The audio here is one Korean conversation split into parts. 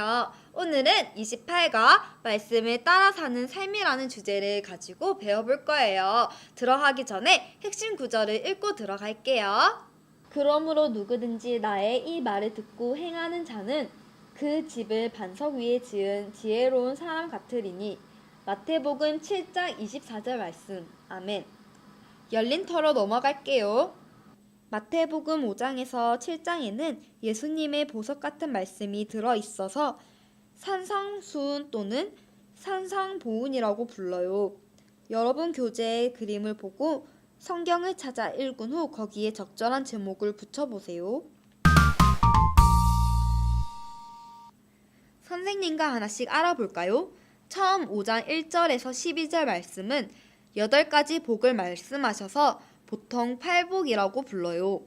시간이에요. 오늘은 28과 말씀을 따라 사는 삶이라는 주제를 가지고 배워볼 거예요. 들어가기 전에 핵심 구절을 읽고 들어갈게요. 그러므로 누구든지 나의 이 말을 듣고 행하는 자는 그 집을 반석 위에 지은 지혜로운 사람 같으리니 마태복음 7장 24절 말씀. 아멘. 열린 터로 넘어갈게요. 마태복음 5장에서 7장에는 예수님의 보석 같은 말씀이 들어 있어서 산상수훈 또는 산상보훈이라고 불러요. 여러분 교재의 그림을 보고 성경을 찾아 읽은 후 거기에 적절한 제목을 붙여보세요. 선생님과 하나씩 알아볼까요? 처음 5장 1절에서 12절 말씀은 8가지 복을 말씀하셔서 보통 팔복이라고 불러요.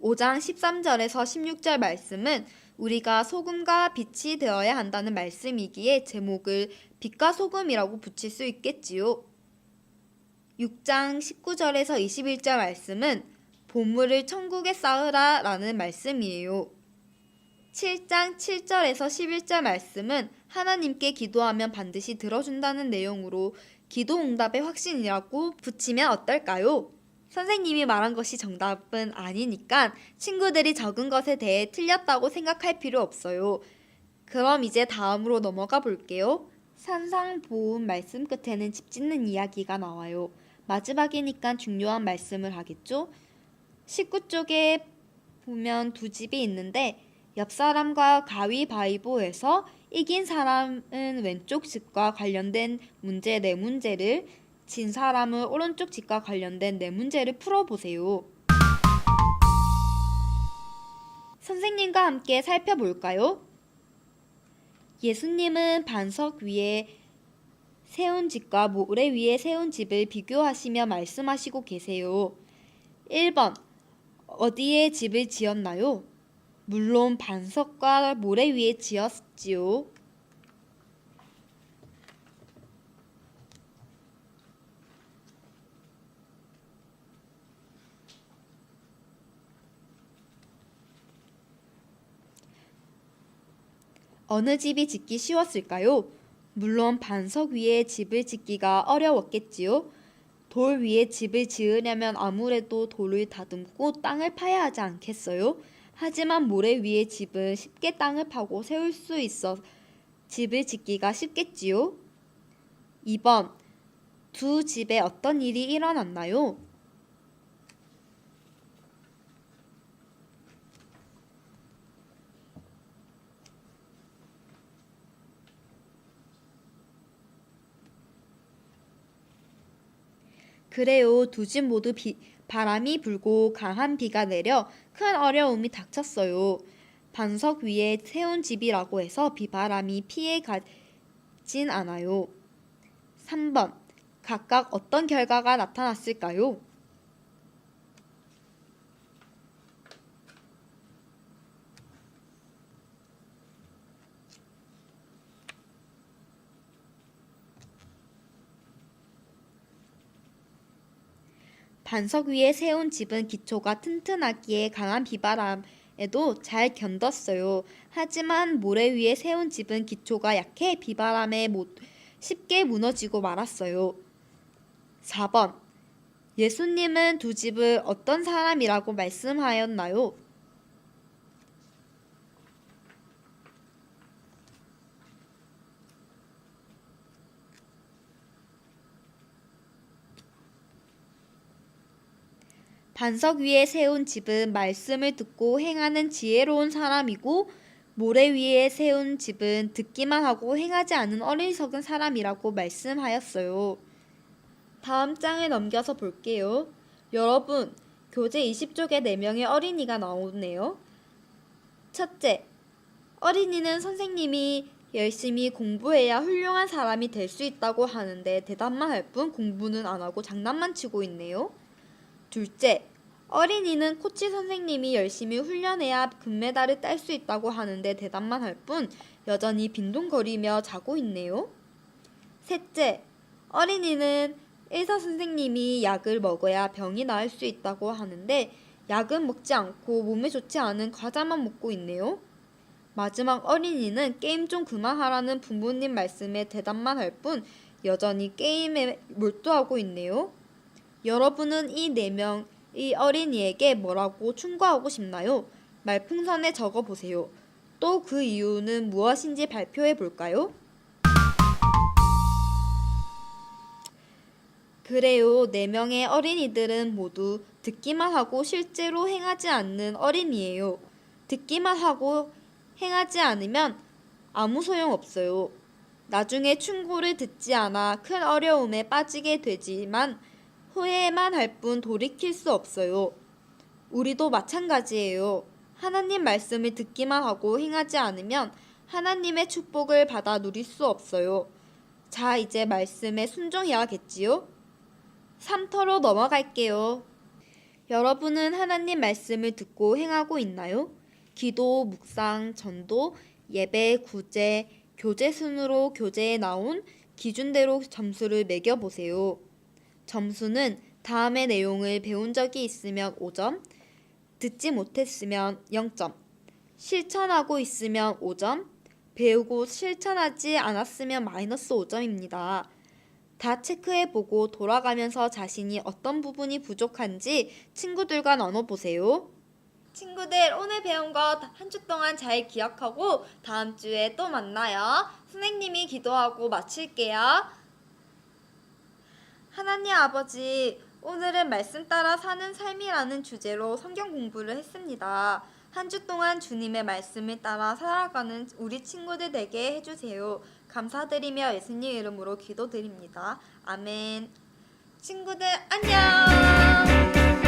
5장 13절에서 16절 말씀은 우리가 소금과 빛이 되어야 한다는 말씀이기에 제목을 빛과 소금이라고 붙일 수 있겠지요. 6장 19절에서 21절 말씀은 보물을 천국에 쌓으라 라는 말씀이에요. 7장 7절에서 11절 말씀은 하나님께 기도하면 반드시 들어준다는 내용으로 기도 응답의 확신이라고 붙이면 어떨까요? 선생님이 말한 것이 정답은 아니니까 친구들이 적은 것에 대해 틀렸다고 생각할 필요 없어요. 그럼 이제 다음으로 넘어가 볼게요. 산상보훈 말씀 끝에는 집 짓는 이야기가 나와요. 마지막이니까 중요한 말씀을 하겠죠? 19쪽에 보면 두 집이 있는데 옆 사람과 가위바위보에서 이긴 사람은 왼쪽 집과 관련된 문제 네 문제를 진 사람은 오른쪽 집과 관련된 네 문제를 풀어보세요. 선생님과 함께 살펴볼까요? 예수님은 반석 위에 세운 집과 모래 위에 세운 집을 비교하시며 말씀하시고 계세요. 1번 어디에 집을 지었나요? 물론 반석과 모래 위에 지었지요. 어느 집이 짓기 쉬웠을까요? 물론 반석 위에 집을 짓기가 어려웠겠지요. 돌 위에 집을 지으려면 아무래도 돌을 다듬고 땅을 파야 하지 않겠어요? 하지만 모래 위에 집은 쉽게 땅을 파고 세울 수 있어 집을 짓기가 쉽겠지요? 2번. 두 집에 어떤 일이 일어났나요? 그래요. 두 집 모두 비, 바람이 불고 강한 비가 내려 큰 어려움이 닥쳤어요. 반석 위에 세운 집이라고 해서 비바람이 피해 가진 않아요. 3번. 각각 어떤 결과가 나타났을까요? 반석 위에 세운 집은 기초가 튼튼하기에 강한 비바람에도 잘 견뎠어요. 하지만 모래 위에 세운 집은 기초가 약해 비바람에 못 쉽게 무너지고 말았어요. 4번. 예수님은 두 집을 어떤 사람이라고 말씀하였나요? 반석 위에 세운 집은 말씀을 듣고 행하는 지혜로운 사람이고 모래 위에 세운 집은 듣기만 하고 행하지 않은 어리석은 사람이라고 말씀하였어요. 다음 장을 넘겨서 볼게요. 여러분, 교재 20쪽에 4명의 어린이가 나오네요. 첫째, 어린이는 선생님이 열심히 공부해야 훌륭한 사람이 될 수 있다고 하는데 대답만 할 뿐 공부는 안 하고 장난만 치고 있네요. 둘째, 어린이는 코치 선생님이 열심히 훈련해야 금메달을 딸 수 있다고 하는데 대답만 할 뿐 여전히 빈둥거리며 자고 있네요. 셋째, 어린이는 의사 선생님이 약을 먹어야 병이 나을 수 있다고 하는데 약은 먹지 않고 몸에 좋지 않은 과자만 먹고 있네요. 마지막 어린이는 게임 좀 그만하라는 부모님 말씀에 대답만 할 뿐 여전히 게임에 몰두하고 있네요. 여러분은 이 네명 의 어린이에게 뭐라고 충고하고 싶나요? 말풍선에 적어 보세요. 또 그 이유는 무엇인지 발표해 볼까요? 그래요. 네 명의 어린이들은 모두 듣기만 하고 실제로 행하지 않는 어린이에요. 듣기만 하고 행하지 않으면 아무 소용 없어요. 나중에 충고를 듣지 않아 큰 어려움에 빠지게 되지만 후회만 할 뿐 돌이킬 수 없어요. 우리도 마찬가지예요. 하나님 말씀을 듣기만 하고 행하지 않으면 하나님의 축복을 받아 누릴 수 없어요. 자, 이제 말씀에 순종해야겠지요? 3터로 넘어갈게요. 여러분은 하나님 말씀을 듣고 행하고 있나요? 기도, 묵상, 전도, 예배, 구제, 교재 순으로 교재에 나온 기준대로 점수를 매겨보세요. 점수는 다음의 내용을 배운 적이 있으면 5점, 듣지 못했으면 0점, 실천하고 있으면 5점, 배우고 실천하지 않았으면 마이너스 5점입니다. 다 체크해보고 돌아가면서 자신이 어떤 부분이 부족한지 친구들과 나눠보세요. 친구들 오늘 배운 거 한 주 동안 잘 기억하고 다음 주에 또 만나요. 선생님이 기도하고 마칠게요. 하나님 아버지, 오늘은 말씀 따라 사는 삶이라는 주제로 성경 공부를 했습니다. 한 주 동안 주님의 말씀을 따라 살아가는 우리 친구들 되게 해주세요. 감사드리며 예수님 이름으로 기도드립니다. 아멘. 친구들 안녕!